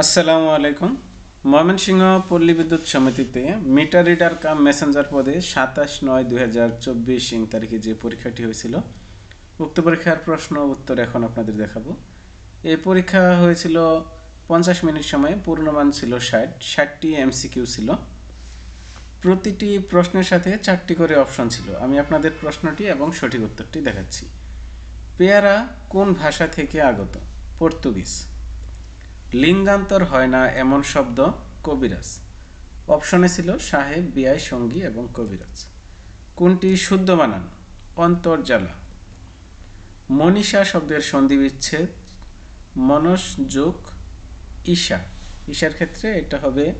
আসসালামু আলাইকুম। ময়মনসিংহ পল্লী বিদ্যুৎ সমিতিতে মিটার রিডার কাম মেসেঞ্জার পদে সাতাশ নয় দুই হাজার চব্বিশ ইং তারিখে যে পরীক্ষাটি হয়েছিল, উক্ত পরীক্ষার প্রশ্ন উত্তর এখন আপনাদের দেখাবো। এই পরীক্ষা হয়েছিল পঞ্চাশ মিনিট সময়ে, পূর্ণমান ছিল ষাট, ষাটটি এমসিকিউ ছিল। প্রতিটি প্রশ্নের সাথে চারটি করে অপশন ছিল। আমি আপনাদের প্রশ্নটি এবং সঠিক উত্তরটি দেখাচ্ছি। পেয়ারা কোন ভাষা থেকে আগত? পর্তুগিজ। লিঙ্গান্তর হয় না এমন শব্দ কবিরাজ। অপশনে ছিল সাহেব, বিয়াই, সঙ্গী এবং কবিরাজ। কোনটি শুদ্ধ বানান অন্তর্জালা। মনীষা শব্দের সন্ধি বিচ্ছেদ মনস, যোগ, ঈশা। ঈশার ক্ষেত্রে এটা হবে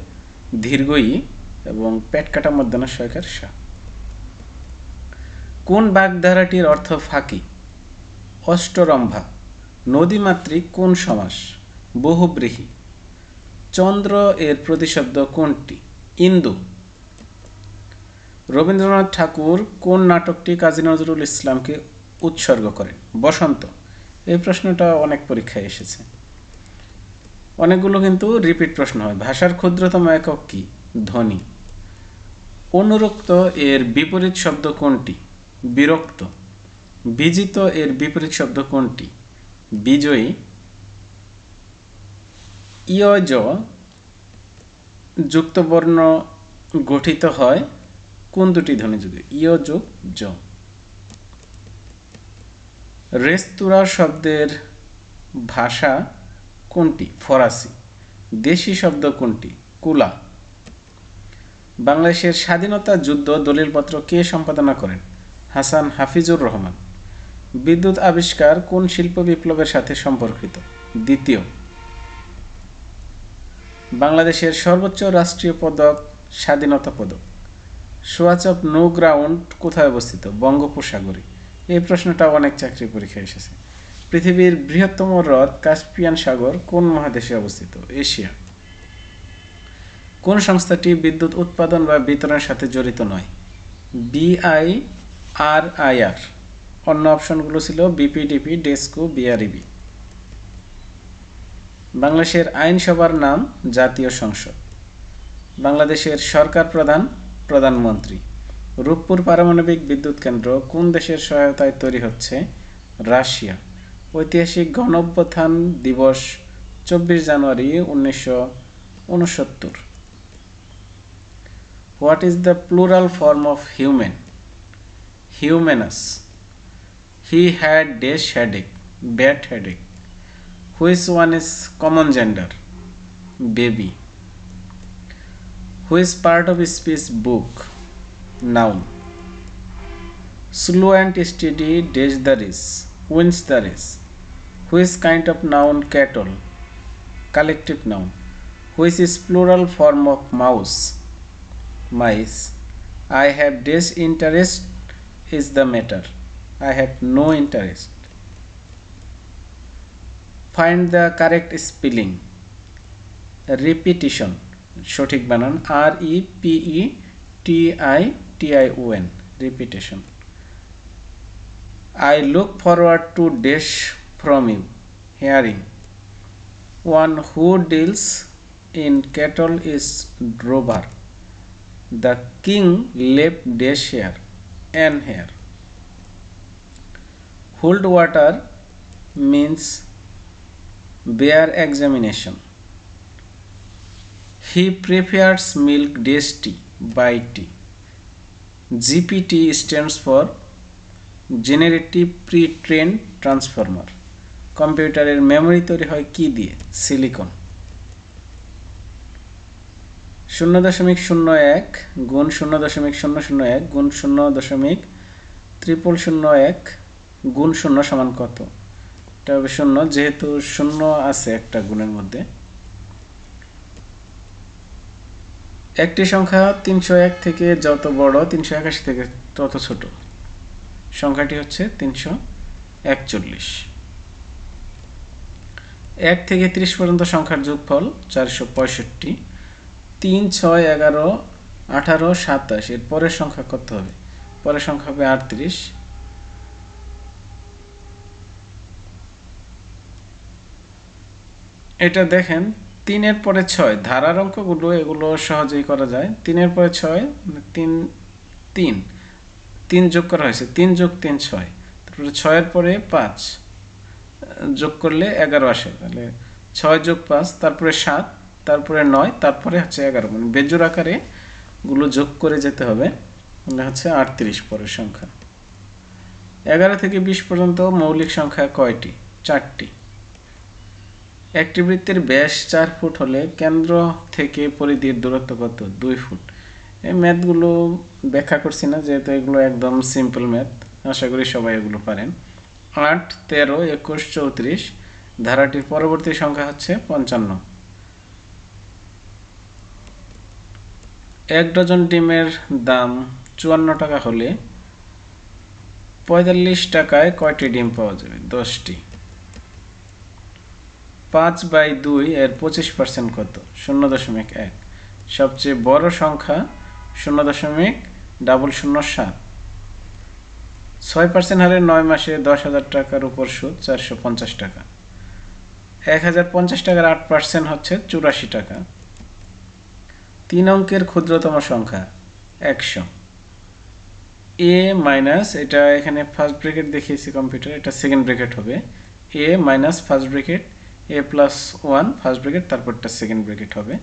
দীর্ঘই এবং পেট কাটা মধ্যাহ্ন সয়কার সা। কোন বাগধারাটির অর্থ ফাঁকি? অষ্টরম্ভা। নদীমাতৃক কোন সমাস? বহুব্রীহি। চন্দ্র এর প্রতিশব্দ কোনটি? ইন্দু। রবীন্দ্রনাথ ঠাকুর কোন নাটকটি কাজী নজরুল ইসলামকে উৎসর্গ করেন? বসন্ত। এই প্রশ্নটা অনেক পরীক্ষায় এসেছে। অনেকগুলো কিন্তু রিপিট প্রশ্ন হয়। ভাষার ক্ষুদ্রতম একক কি? ধ্বনি। অনুরক্ত এর বিপরীত শব্দ কোনটি? বিরক্ত। বিজিত এর বিপরীত শব্দ কোনটি? বিজয়ী। ইয়জ যুক্ত বর্ণ গঠিত হয় কোন দুটি ধ্বনি যুগে? যোগ জ। রেস্তোরাঁ শব্দের ভাষা কোনটি? ফরাসি। দেশি শব্দ কোনটি? কুলা। বাংলাদেশের স্বাধীনতা যুদ্ধ দলিলপত্র কে সম্পাদনা করেন? হাসান হাফিজুর রহমান। বিদ্যুৎ আবিষ্কার কোন শিল্প বিপ্লবের সাথে সম্পর্কিত? দ্বিতীয় বাংলাদেশের সর্বোচ্চ রাষ্ট্রীয় পদক স্বাধীনতা পদক। সোয়াচপ নো গ্রাউন্ড কোথায় অবস্থিত? বঙ্গোপসাগরে। এই প্রশ্নটা অনেক চাকরি পরীক্ষায় এসেছে। পৃথিবীর বৃহত্তম হ্রদ কাস্পিয়ান সাগর কোন মহাদেশে অবস্থিত? এশিয়া। কোন সংস্থাটি বিদ্যুৎ উৎপাদন বা বিতরণের সাথে জড়িত নয়? বিআই আর অন্য অপশনগুলো ছিল বিপিডিপি, ডেস্কো, বিআরইবি। বাংলাদেশের আইনসভার নাম জাতীয় সংসদ। বাংলাদেশের সরকার প্রধান, প্রধানমন্ত্রী। রূপপুর পারমাণবিক বিদ্যুৎ কেন্দ্র কোন দেশের সহায়তায় তৈরি হচ্ছে? রাশিয়া। ঐতিহাসিক গণঅভ্যুত্থান দিবস চব্বিশ জানুয়ারি উনিশশো উনসত্তর। What is the plural form of human? Humans. He had dash headache but headache which one is common gender? Baby. Which part of speech book? Noun. Slow and steady dash the race wins the race. Which kind of noun cattle? Collective noun. Which is plural form of mouse? Mice. I have dash interest is the matter. I have no interest find the correct spelling repetition সঠিক বানান R E P E T I T I O N repetition I look forward to dash from you hearing one who deals in cattle is drover the king leap dash hair an hair hold water means bare examination he prefers milk ডেস্টি by T GPT stands for generative pre train transformer কম্পিউটারের memory তৈরি হয় কি দিয়ে? Silicon শূন্য দশমিক শূন্য এক গুণ শূন্য দশমিক শূন্য শূন্য এক গুণ শূন্য দশমিক ত্রিপল শূন্য এক গুণ শূন্য সমান কত? এটা হবে শূন্য, যেহেতু শূন্য আছে একটা গুণের মধ্যে। একটি সংখ্যা তিনশো এক থেকে যত বড়, তিনশো একাশি থেকে তত ছোট। সংখ্যাটি হচ্ছে তিনশো একচল্লিশ। এক থেকে ত্রিশ পর্যন্ত সংখ্যার যোগফল চারশো পঁয়ষট্টি। তিন, ছয়, এগারো, আঠারো, সাতাশ। এর পরের সংখ্যা কত হবে? পরের সংখ্যা হবে আটত্রিশ। এটা দেখেন, তিনের পরে ছয়, ধারার অঙ্কগুলো এগুলো সহজেই করা যায়। তিনের পরে ছয় মানে তিন তিন তিন যোগ করা হয়েছে, তিন যোগ তিন ছয়, তারপরে ছয়ের পরে পাঁচ, যোগ করলে এগারো আসে, তাহলে ছয় যোগ পাঁচ, তারপরে সাত, তারপরে নয়, তারপরে হচ্ছে এগারো মানে বেজোর আকারে গুলো যোগ করে যেতে হবে মানে হচ্ছে আটত্রিশ পরের সংখ্যা। এগারো থেকে বিশ পর্যন্ত মৌলিক সংখ্যা কয়টি? চারটি। একটি বৃত্তের ব্যাস চার ফুট হলে কেন্দ্র থেকে পরিধির দূরত্ব কত? দুই ফুট। এই ম্যাথগুলো ব্যাখ্যা করছি না, যেহেতু এগুলো একদম সিম্পল ম্যাথ। আশা করি সবাই এগুলো পারেন। আট, তেরো, একুশ, চৌত্রিশ, ধারাটির পরবর্তী সংখ্যা হচ্ছে পঞ্চান্ন। এক ডজন ডিমের দাম চুয়ান্ন টাকা হলে পঁয়তাল্লিশ টাকায় কয়টি ডিম পাওয়া যাবে? দশটি। পাঁচ বাই দুই এর পঁচিশ পার্সেন্ট কত? শূন্য দশমিক এক। সবচেয়ে বড় সংখ্যা শূন্য দশমিক ডাবল শূন্য সাত। ছয় পার্সেন্ট হারে নয় মাসে দশ হাজার টাকার উপর সুদ চারশো পঞ্চাশ টাকা। এক হাজার পঞ্চাশ টাকার আট পার্সেন্ট হচ্ছে চুরাশি টাকা। তিন অঙ্কের ক্ষুদ্রতম সংখ্যা একশো। এ মাইনাস, এটা এখানে ফার্স্ট ব্রেকেট দেখিয়েছি কম্পিউটার এটা সেকেন্ড ব্রেকেট হবে। A minus first bracket A plus one first bracket তারপরটা সেকেন্ড ব্রেকেট হবে।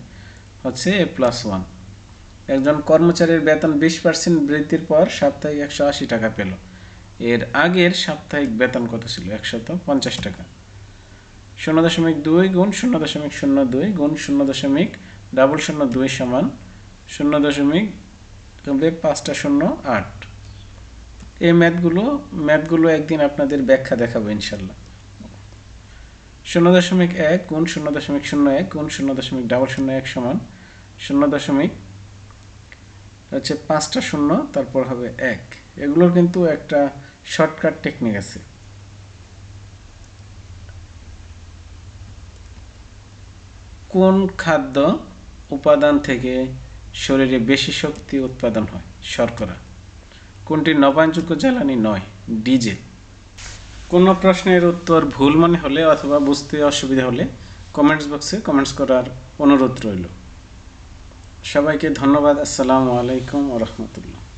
হচ্ছে এ প্লাস ওয়ান একজন কর্মচারীর বেতন বিশ পার্সেন্ট বৃদ্ধির পর সাপ্তাহিক একশো আশি টাকা পেল। এর আগের সাপ্তাহিক বেতন কত ছিল? একশত পঞ্চাশ টাকা। শূন্য দশমিক দুই গুণ শূন্য দশমিক শূন্য দুই, গুণ শূন্য দশমিক ডাবল শূন্য দুই সমান শূন্য দশমিক পাঁচটা শূন্য আট। এই ম্যাথগুলো ম্যাথগুলো একদিন আপনাদের ব্যাখ্যা দেখাবো ইনশাল্লাহ। শূন্য দশমিক এক গুণ শূন্য দশমিক শূন্য এক গুণ শূন্য দশমিক ডাবল শূন্য এক সমান শূন্য দশমিক হচ্ছে পাঁচটা শূন্য, তারপর হবে এক। এগুলোর কিন্তু একটা শর্টকাট টেকনিক আছে। কোন খাদ্য উপাদান থেকে শরীরে বেশি শক্তি উৎপাদন হয়? শর্করা। কোনটি নবায়নযোগ্য জ্বালানি নয়? ডিজেল কোনো প্রশ্নের উত্তর ভুল মনে হলে অথবা বুঝতে অসুবিধা হলে কমেন্টস বক্সে কমেন্টস করার অনুরোধ রইল। সবাইকে ধন্যবাদ। আসসালামু আলাইকুম রহমতুল্লাহ।